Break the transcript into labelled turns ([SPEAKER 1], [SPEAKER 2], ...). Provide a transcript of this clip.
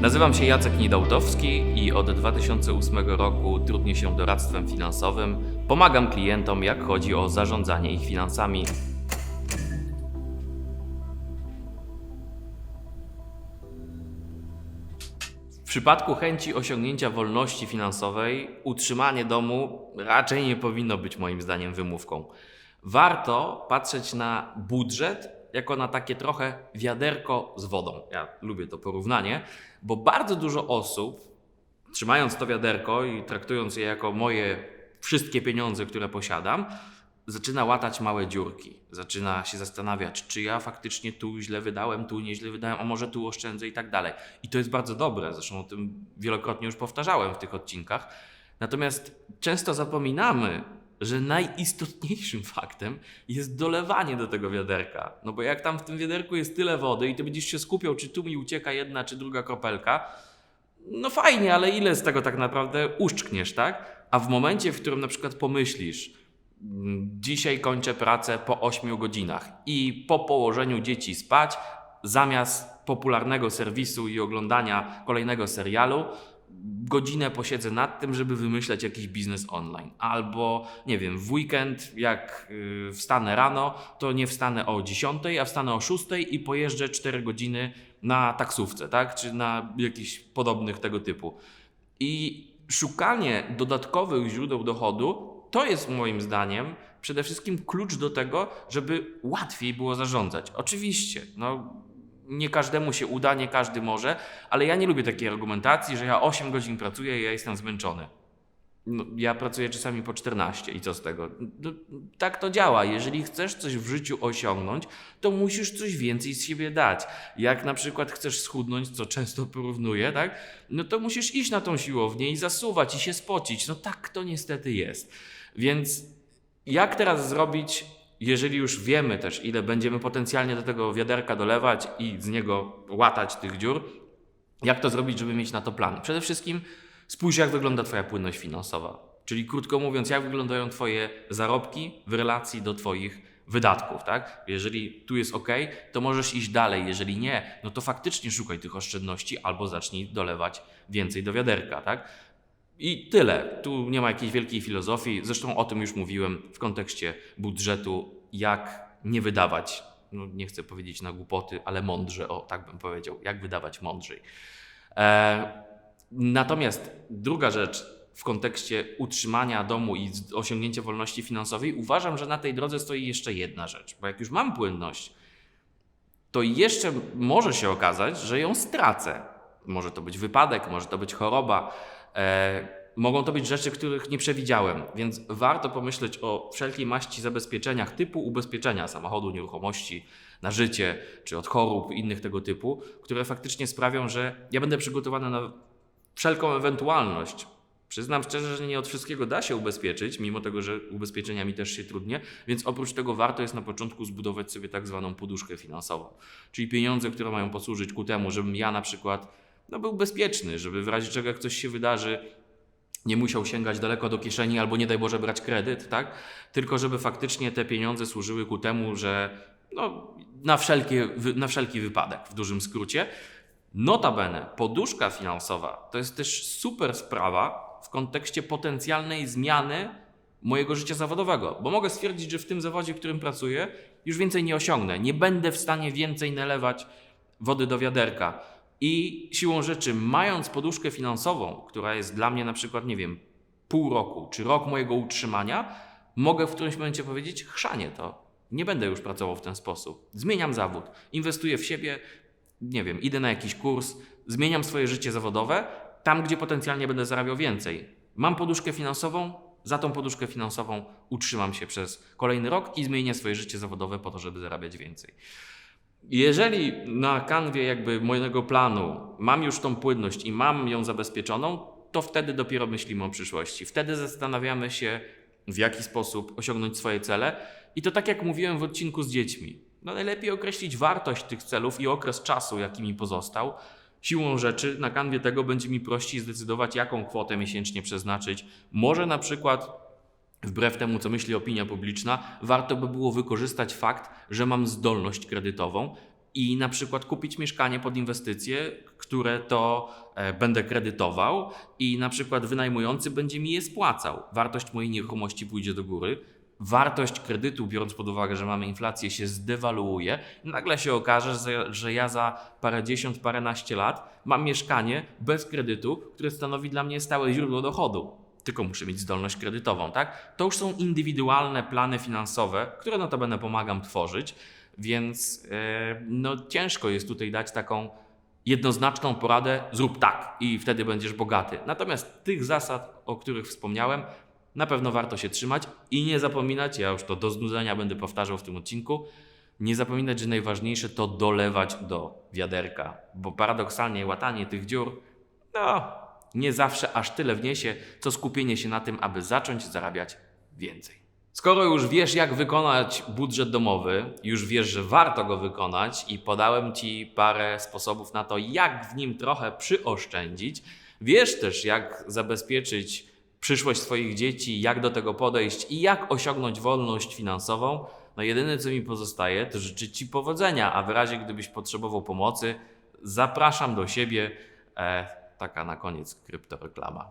[SPEAKER 1] Nazywam się Jacek Niedałtowski i od 2008 roku trudnię się doradztwem finansowym. Pomagam klientom, jak chodzi o zarządzanie ich finansami. W przypadku chęci osiągnięcia wolności finansowej, utrzymanie domu raczej nie powinno być moim zdaniem wymówką. Warto patrzeć na budżet jako na takie trochę wiaderko z wodą. Ja lubię to porównanie, bo bardzo dużo osób, trzymając to wiaderko i traktując je jako moje wszystkie pieniądze, które posiadam, zaczyna łatać małe dziurki. Zaczyna się zastanawiać, czy ja faktycznie tu źle wydałem, tu nieźle wydałem, a może tu oszczędzę i tak dalej. I to jest bardzo dobre, zresztą o tym wielokrotnie już powtarzałem w tych odcinkach. Natomiast często zapominamy, że najistotniejszym faktem jest dolewanie do tego wiaderka. No bo jak tam w tym wiaderku jest tyle wody i ty będziesz się skupiał, czy tu mi ucieka jedna, czy druga kropelka, no fajnie, ale ile z tego tak naprawdę uszczkniesz, tak? A w momencie, w którym na przykład pomyślisz, mm, dzisiaj kończę pracę po 8 godzinach i po położeniu dzieci spać, zamiast popularnego serwisu i oglądania kolejnego serialu, godzinę posiedzę nad tym, żeby wymyśleć jakiś biznes online. Albo, nie wiem, w weekend, jak yy, wstanę rano, to nie wstanę o 10, a wstanę o 6 i pojeżdżę 4 godziny na taksówce, tak? Czy na jakichś podobnych tego typu. I szukanie dodatkowych źródeł dochodu to jest moim zdaniem przede wszystkim klucz do tego, żeby łatwiej było zarządzać. Oczywiście, no, nie każdemu się uda, nie każdy może, ale ja nie lubię takiej argumentacji, że ja 8 godzin pracuję i ja jestem zmęczony. No, ja pracuję czasami po 14 i co z tego? No, tak to działa. Jeżeli chcesz coś w życiu osiągnąć, to musisz coś więcej z siebie dać. Jak na przykład chcesz schudnąć, co często porównuję, tak? No to musisz iść na tą siłownię i zasuwać i się spocić. No tak to niestety jest. Więc jak teraz zrobić, jeżeli już wiemy też, ile będziemy potencjalnie do tego wiaderka dolewać i z niego łatać tych dziur, jak to zrobić, żeby mieć na to plan? Przede wszystkim spójrz, jak wygląda Twoja płynność finansowa. Czyli krótko mówiąc, jak wyglądają Twoje zarobki w relacji do Twoich wydatków, tak? Jeżeli tu jest ok, to możesz iść dalej. Jeżeli nie, no to faktycznie szukaj tych oszczędności albo zacznij dolewać więcej do wiaderka, tak? I tyle. Tu nie ma jakiejś wielkiej filozofii. Zresztą o tym już mówiłem w kontekście budżetu, jak nie wydawać, no nie chcę powiedzieć na głupoty, ale mądrze, o tak bym powiedział, jak wydawać mądrzej. E, natomiast druga rzecz w kontekście utrzymania domu i osiągnięcia wolności finansowej, uważam, że na tej drodze stoi jeszcze jedna rzecz, bo jak już mam płynność, to jeszcze może się okazać, że ją stracę. Może to być wypadek, może to być choroba. E, mogą to być rzeczy, których nie przewidziałem, więc warto pomyśleć o wszelkiej maści zabezpieczeniach typu ubezpieczenia samochodu, nieruchomości na życie, czy od chorób, innych tego typu, które faktycznie sprawią, że ja będę przygotowany na wszelką ewentualność. Przyznam szczerze, że nie od wszystkiego da się ubezpieczyć, mimo tego, że ubezpieczeniami też się trudnie, więc oprócz tego warto jest na początku zbudować sobie tak zwaną poduszkę finansową, czyli pieniądze, które mają posłużyć ku temu, żebym ja na przykład no, był bezpieczny, żeby w razie czego jak coś się wydarzy, nie musiał sięgać daleko do kieszeni albo nie daj Boże brać kredyt, tak? Tylko żeby faktycznie te pieniądze służyły ku temu, że no, na, wszelkie, na wszelki wypadek, w dużym skrócie. Notabene, poduszka finansowa to jest też super sprawa w kontekście potencjalnej zmiany mojego życia zawodowego, bo mogę stwierdzić, że w tym zawodzie, w którym pracuję, już więcej nie osiągnę. Nie będę w stanie więcej nalewać wody do wiaderka i siłą rzeczy, mając poduszkę finansową, która jest dla mnie na przykład, nie wiem, pół roku czy rok mojego utrzymania, mogę w którymś momencie powiedzieć: chrzanie to. Nie będę już pracował w ten sposób. Zmieniam zawód, inwestuję w siebie, nie wiem, idę na jakiś kurs, zmieniam swoje życie zawodowe tam, gdzie potencjalnie będę zarabiał więcej. Mam poduszkę finansową, za tą poduszkę finansową utrzymam się przez kolejny rok i zmienię swoje życie zawodowe po to, żeby zarabiać więcej. Jeżeli na kanwie jakby mojego planu mam już tą płynność i mam ją zabezpieczoną, to wtedy dopiero myślimy o przyszłości. Wtedy zastanawiamy się, w jaki sposób osiągnąć swoje cele. I to tak jak mówiłem w odcinku z dziećmi. No najlepiej określić wartość tych celów i okres czasu, jaki mi pozostał. Siłą rzeczy na kanwie tego będzie mi prościej zdecydować, jaką kwotę miesięcznie przeznaczyć. Może na przykład wbrew temu, co myśli opinia publiczna, warto by było wykorzystać fakt, że mam zdolność kredytową i na przykład kupić mieszkanie pod inwestycje, które to e, będę kredytował i na przykład wynajmujący będzie mi je spłacał. Wartość mojej nieruchomości pójdzie do góry. Wartość kredytu, biorąc pod uwagę, że mamy inflację, się zdewaluuje. Nagle się okaże, że, ja za parędziesiąt, paręnaście lat mam mieszkanie bez kredytu, które stanowi dla mnie stałe źródło dochodu. Tylko muszę mieć zdolność kredytową, tak? To już są indywidualne plany finansowe, które notabene pomagam tworzyć, więc e, no, ciężko jest tutaj dać taką jednoznaczną poradę, zrób tak i wtedy będziesz bogaty. Natomiast tych zasad, o których wspomniałem, na pewno warto się trzymać i nie zapominać, ja już to do znudzenia będę powtarzał w tym odcinku, nie zapominać, że najważniejsze to dolewać do wiaderka, bo paradoksalnie łatanie tych dziur, no, nie zawsze aż tyle wniesie, co skupienie się na tym, aby zacząć zarabiać więcej. Skoro już wiesz, jak wykonać budżet domowy, już wiesz, że warto go wykonać i podałem Ci parę sposobów na to, jak w nim trochę przyoszczędzić, wiesz też, jak zabezpieczyć przyszłość swoich dzieci, jak do tego podejść i jak osiągnąć wolność finansową, no jedyne co mi pozostaje, to życzyć Ci powodzenia, a w razie gdybyś potrzebował pomocy, zapraszam do siebie. E, taka na koniec kryptoreklama.